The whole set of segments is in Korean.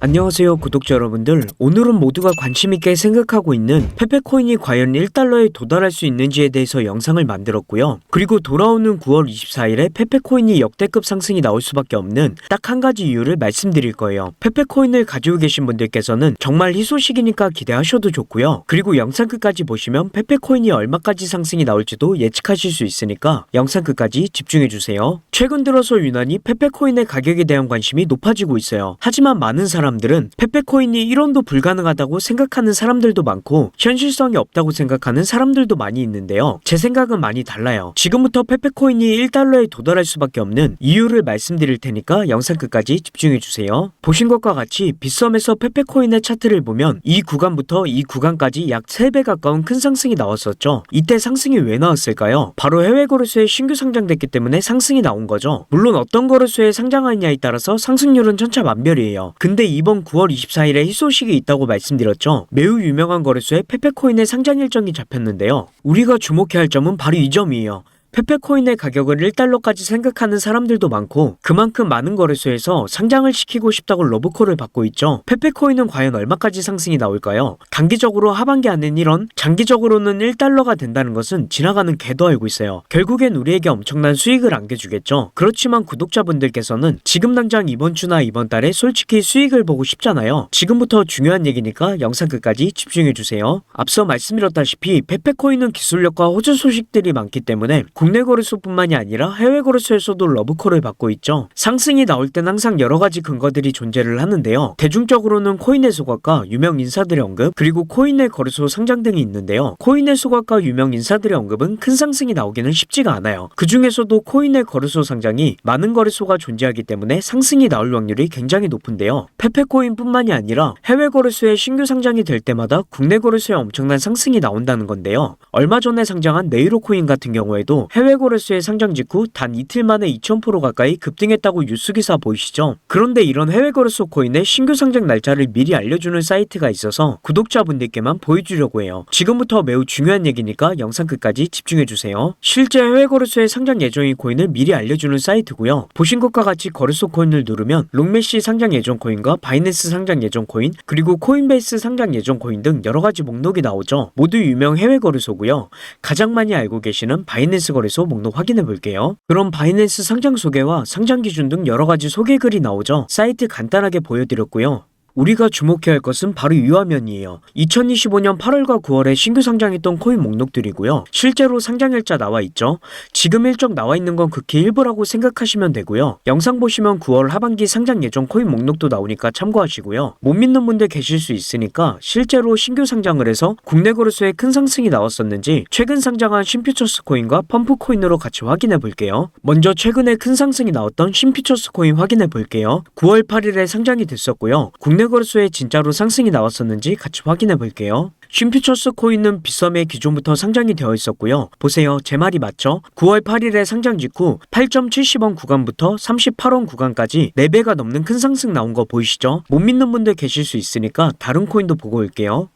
안녕하세요 구독자 여러분들. 오늘은 모두가 관심있게 생각하고 있는 페페코인이 과연 1달러에 도달할 수 있는지에 대해서 영상을 만들었고요. 그리고 돌아오는 9월 24일에 페페코인이 역대급 상승이 나올 수밖에 없는 딱 한 가지 이유를 말씀드릴 거예요. 페페코인을 가지고 계신 분들께서는 정말 희소식이니까 기대하셔도 좋고요. 그리고 영상 끝까지 보시면 페페코인이 얼마까지 상승이 나올지도 예측하실 수 있으니까 영상 끝까지 집중해주세요. 최근 들어서 유난히 페페코인의 가격에 대한 관심이 높아지고 있어요. 하지만 많은 사람 사람들은 페페코인이 1원도 불가능하다고 생각하는 사람들도 많고 현실성이 없다고 생각하는 사람들도 많이 있는데요. 제 생각은 많이 달라요. 지금부터 페페코인이 1달러에 도달할 수밖에 없는 이유를 말씀드릴 테니까 영상 끝까지 집중해주세요. 보신 것과 같이 빗썸에서 페페코인의 차트를 보면 이 구간부터 이 구간까지 약 3배 가까운 큰 상승이 나왔었죠. 이때 상승이 왜 나왔을까요? 바로 해외 거래소에 신규 상장됐기 때문에 상승이 나온 거죠. 물론 어떤 거래소에 상장하느냐에 따라서 상승률은 천차만별이에요. 근데 이 이번 9월 24일에 희소식이 있다고 말씀드렸죠. 매우 유명한 거래소에 페페코인의 상장 일정이 잡혔는데요. 우리가 주목해야 할 점은 바로 이 점이에요. 페페코인의 가격을 1달러까지 생각하는 사람들도 많고 그만큼 많은 거래소에서 상장을 시키고 싶다고 러브콜을 받고 있죠. 페페코인은 과연 얼마까지 상승이 나올까요? 단기적으로 하반기 안엔 1원, 장기적으로는 1달러가 된다는 것은 지나가는 개도 알고 있어요. 결국엔 우리에게 엄청난 수익을 안겨주겠죠. 그렇지만 구독자분들께서는 지금 당장 이번 주나 이번 달에 솔직히 수익을 보고 싶잖아요. 지금부터 중요한 얘기니까 영상 끝까지 집중해주세요. 앞서 말씀드렸다시피 페페코인은 기술력과 호주 소식들이 많기 때문에 국내 거래소뿐만이 아니라 해외 거래소에서도 러브콜을 받고 있죠. 상승이 나올 땐 항상 여러 가지 근거들이 존재를 하는데요. 대중적으로는 코인의 소각과 유명 인사들의 언급, 그리고 코인의 거래소 상장 등이 있는데요. 코인의 소각과 유명 인사들의 언급은 큰 상승이 나오기는 쉽지가 않아요. 그 중에서도 코인의 거래소 상장이 많은 거래소가 존재하기 때문에 상승이 나올 확률이 굉장히 높은데요. 페페코인뿐만이 아니라 해외 거래소에 신규 상장이 될 때마다 국내 거래소에 엄청난 상승이 나온다는 건데요. 얼마 전에 상장한 네이로코인 같은 경우에도 해외 거래소에 상장 직후 단 이틀 만에 2000% 가까이 급등했다고 뉴스 기사 보이시죠? 그런데 이런 해외 거래소 코인의 신규 상장 날짜를 미리 알려주는 사이트가 있어서 구독자분들께만 보여주려고 해요. 지금부터 매우 중요한 얘기니까 영상 끝까지 집중해주세요. 실제 해외 거래소에 상장 예정인 코인을 미리 알려주는 사이트고요. 보신 것과 같이 거래소 코인을 누르면 롱메시 상장 예정 코인과 바이낸스 상장 예정 코인 그리고 코인베이스 상장 예정 코인 등 여러 가지 목록이 나오죠. 모두 유명 해외 거래소고요. 가장 많이 알고 계시는 바이낸스 거래소 목록 확인해 볼게요. 그럼 바이낸스 상장 소개와 상장 기준 등 여러 가지 소개 글이 나오죠. 사이트 간단하게 보여드렸고요. 우리가 주목해야 할 것은 바로 이 화면이에요. 2025년 8월과 9월에 신규 상장했던 코인 목록들이고요. 실제로 상장일자 나와 있죠. 지금 일정 나와 있는 건 극히 일부라고 생각하시면 되고요. 영상 보시면 9월 하반기 상장 예정 코인 목록도 나오니까 참고하시고요. 못 믿는 분들 계실 수 있으니까 실제로 신규 상장을 해서 국내 거래소에 큰 상승이 나왔었는지 최근 상장한 신퓨처스 코인과 펌프 코인으로 같이 확인해 볼게요. 먼저 최근에 큰 상승이 나왔던 신퓨처스 코인 확인해 볼게요. 9월 8일에 상장이 됐었고요. 국내 거래소에 진짜로 상승이 나왔었는지 같이 확인해 볼게요. 쉼퓨처스 코인은 빗썸에 기존부터 상장이 되어 있었고요. 보세요. 제 말이 맞죠? 9월 8일에 상장 직후 8.70원 구간부터 38원 구간까지 4배가 넘는 큰 상승 나온 거 보이시죠? 못 믿는 분들 계실 수 있으니까 다른 코인도 보고 올게요.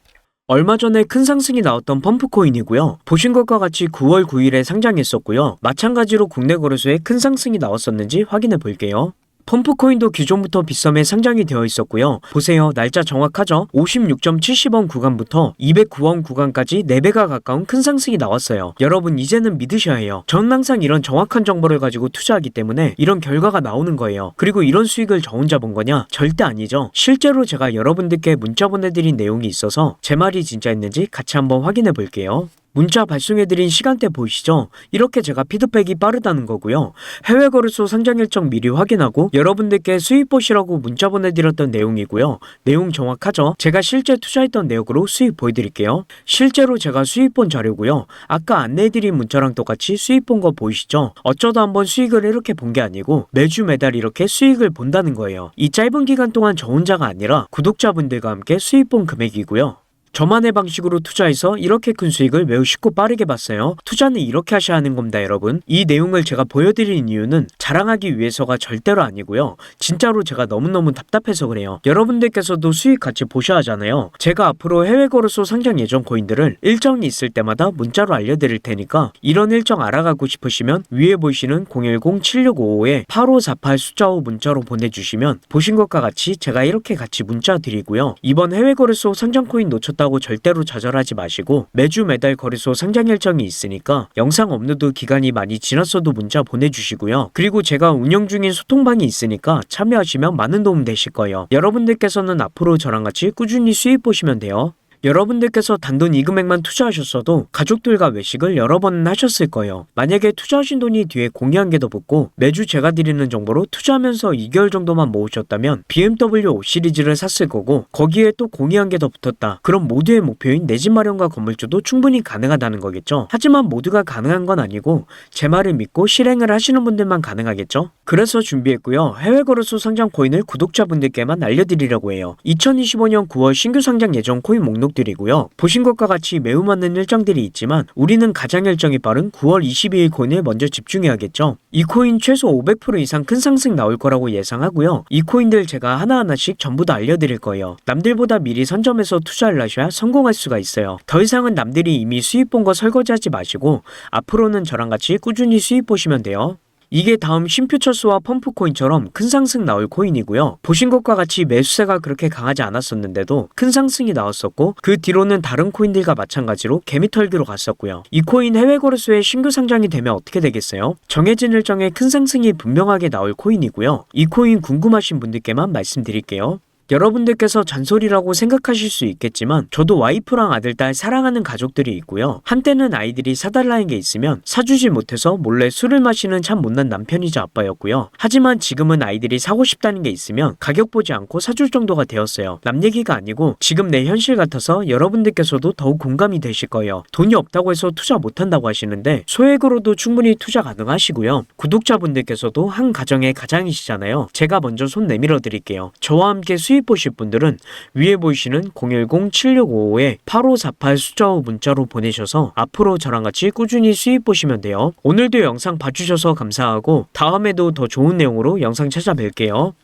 얼마 전에 큰 상승이 나왔던 펌프코인이고요. 보신 것과 같이 9월 9일에 상장했었고요. 마찬가지로 국내 거래소에 큰 상승이 나왔었는지 확인해 볼게요. 펌프코인도 기존부터 빗썸에 상장이 되어 있었고요. 보세요. 날짜 정확하죠? 56.70원 구간부터 209원 구간까지 4배가 가까운 큰 상승이 나왔어요. 여러분 이제는 믿으셔야 해요. 전 항상 이런 정확한 정보를 가지고 투자하기 때문에 이런 결과가 나오는 거예요. 그리고 이런 수익을 저 혼자 본 거냐? 절대 아니죠. 실제로 제가 여러분들께 문자 보내드린 내용이 있어서 제 말이 진짜였는지 같이 한번 확인해 볼게요. 문자 발송해드린 시간대 보이시죠? 이렇게 제가 피드백이 빠르다는 거고요. 해외 거래소 상장 일정 미리 확인하고 여러분들께 수익 보시라고 문자 보내드렸던 내용이고요. 내용 정확하죠? 제가 실제 투자했던 내역으로 수익 보여드릴게요. 실제로 제가 수익 본 자료고요. 아까 안내해드린 문자랑 똑같이 수익 본 거 보이시죠? 어쩌다 한번 수익을 이렇게 본 게 아니고 매주 매달 이렇게 수익을 본다는 거예요. 이 짧은 기간 동안 저 혼자가 아니라 구독자분들과 함께 수익 본 금액이고요. 저만의 방식으로 투자해서 이렇게 큰 수익을 매우 쉽고 빠르게 봤어요. 투자는 이렇게 하셔야 하는 겁니다, 여러분. 이 내용을 제가 보여드린 이유는 자랑하기 위해서가 절대로 아니고요. 진짜로 제가 너무너무 답답해서 그래요. 여러분들께서도 수익 같이 보셔야 하잖아요. 제가 앞으로 해외 거래소 상장 예정 코인들을 일정이 있을 때마다 문자로 알려드릴 테니까 이런 일정 알아가고 싶으시면 위에 보이시는 010-7655-8548 숫자 후 문자로 보내주시면 보신 것과 같이 제가 이렇게 같이 문자 드리고요. 이번 해외 거래소 상장 코인 놓쳤다 고 절대로 좌절하지 마시고 매주 매달 거래소 상장 일정이 있으니까 영상 업로드 기간이 많이 지났어도 문자 보내주시고요. 그리고 제가 운영 중인 소통방이 있으니까 참여하시면 많은 도움 되실 거예요. 여러분들께서는 앞으로 저랑 같이 꾸준히 수익 보시면 돼요. 여러분들께서 단돈 이 금액만 투자하셨어도 가족들과 외식을 여러 번 하셨을 거예요. 만약에 투자하신 돈이 뒤에 공유한 게더 붙고 매주 제가 드리는 정보로 투자하면서 2개월 정도만 모으셨다면 BMW 5 시리즈를 샀을 거고 거기에 또 공유한 게더 붙었다. 그럼 모두의 목표인 내 집 마련과 건물주도 충분히 가능하다는 거겠죠. 하지만 모두가 가능한 건 아니고 제 말을 믿고 실행을 하시는 분들만 가능하겠죠. 그래서 준비했고요. 해외 거래소 상장 코인을 구독자분들께만 알려드리려고 해요. 2025년 9월 신규 상장 예정 코인 목록들이고요. 보신 것과 같이 매우 많은 일정들이 있지만 우리는 가장 일정이 빠른 9월 22일 코인에 먼저 집중해야겠죠. 이 코인 최소 500% 이상 큰 상승 나올 거라고 예상하고요. 이 코인들 제가 하나하나씩 전부 다 알려드릴 거예요. 남들보다 미리 선점해서 투자를 하셔야 성공할 수가 있어요. 더 이상은 남들이 이미 수익 본거 설거지하지 마시고 앞으로는 저랑 같이 꾸준히 수익 보시면 돼요. 이게 다음 신퓨처스와 펌프코인처럼 큰 상승 나올 코인이고요. 보신 것과 같이 매수세가 그렇게 강하지 않았었는데도 큰 상승이 나왔었고 그 뒤로는 다른 코인들과 마찬가지로 개미털기로 갔었고요. 이 코인 해외 거래소에 신규 상장이 되면 어떻게 되겠어요? 정해진 일정에 큰 상승이 분명하게 나올 코인이고요. 이 코인 궁금하신 분들께만 말씀드릴게요. 여러분들께서 잔소리라고 생각하실 수 있겠지만 저도 와이프랑 아들, 딸 사랑하는 가족들이 있고요. 한때는 아이들이 사달라는 게 있으면 사주지 못해서 몰래 술을 마시는 참 못난 남편이자 아빠였고요. 하지만 지금은 아이들이 사고 싶다는 게 있으면 가격 보지 않고 사줄 정도가 되었어요. 남 얘기가 아니고 지금 내 현실 같아서 여러분들께서도 더욱 공감이 되실 거예요. 돈이 없다고 해서 투자 못한다고 하시는데 소액으로도 충분히 투자 가능하시고요. 구독자분들께서도 한 가정의 가장이시잖아요. 제가 먼저 손 내밀어 드릴게요. 저와 함께 수익 보실 분들은 위에 보이시는 010-7655-8548 숫자 후 문자로 보내셔서 앞으로 저랑 같이 꾸준히 수익 보시면 돼요. 오늘도 영상 봐주셔서 감사하고 다음에도 더 좋은 내용으로 영상 찾아뵐게요.